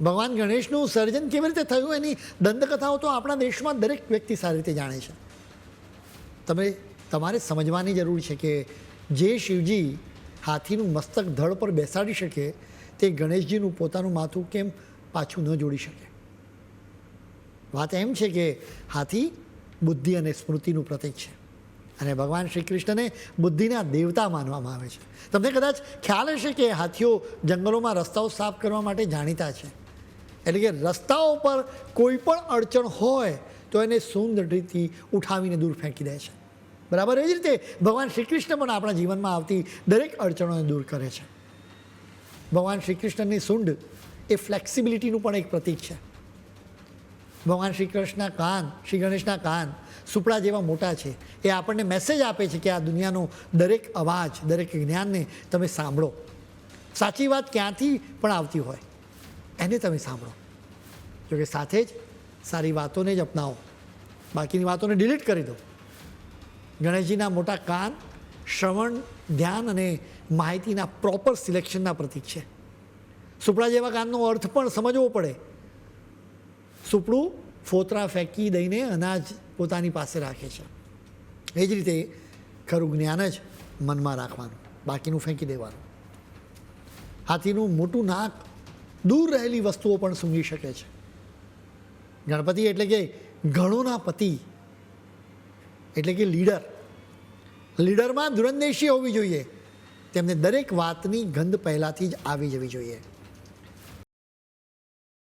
ભગવાન ગણેશનું સર્જન કેવી રીતે થયું એની દંતકથાઓ તો આપણા દેશમાં દરેક વ્યક્તિ સારી રીતે જાણે છે. તમે, તમારે સમજવાની જરૂર છે કે જે શિવજી હાથીનું મસ્તક ધડ પર બેસાડી શકે, તે ગણેશજીનું પોતાનું માથું કેમ પાછું ન જોડી શકે? વાત એમ છે કે હાથી બુદ્ધિ અને સ્મૃતિનું પ્રતીક છે અને ભગવાન શ્રી કૃષ્ણને બુદ્ધિના દેવતા માનવામાં આવે છે. તમને કદાચ ખ્યાલ હશે કે હાથીઓ જંગલોમાં રસ્તાઓ સાફ કરવા માટે જાણીતા છે. એટલે કે રસ્તાઓ પર કોઈ પણ અડચણ હોય, તો એને સુંદરથી ઉઠાવીને દૂર ફેંકી દે છે. બરાબર? એ જ રીતે ભગવાન શ્રી કૃષ્ણ પણ આપણા જીવનમાં આવતી દરેક અડચણોને દૂર કરે છે. ભગવાન શ્રી કૃષ્ણની સુંડ એ ફ્લેક્સિબિલિટીનું પણ એક પ્રતીક છે. ભગવાન શ્રી કૃષ્ણના કાન, શ્રી ગણેશના કાન સુપડા જેવા મોટા છે. એ આપણને મેસેજ આપે છે કે આ દુનિયાનો દરેક અવાજ, દરેક જ્ઞાનને તમે સાંભળો. સાચી વાત ક્યાંથી પણ આવતી હોય. એને તમે સાંભળો. જોકે સાથે જ સારી વાતોને જ અપનાવો. બાકીની વાતોને ડિલીટ કરી દો. ગણેશજીના મોટા કાન, શ્રવણ, ધ્યાન અને માહિતીના પ્રોપર સિલેક્શનના પ્રતીક છે. સુપડા જેવા કાનનો અર્થ પણ સમજવો પડે. સુપડું ફોતરા ફેંકી દઈને અનાજ પોતાની પાસે રાખે છે. એ જ રીતે ખરું જ્ઞાન જ મનમાં રાખવાનું. બાકીનું ફેંકી દેવાનું. હાથીનું મોટું નાક દૂર રહેલી વસ્તુઓ પણ સૂંઘી શકે છે. ગણપતિ એટલે કે ગણોના પતિ, એટલે કે લીડર. લીડરમાં દુરંદેશી હોવી જોઈએ. તેમને દરેક વાતની ગંધ પહેલાંથી જ આવી જવી જોઈએ.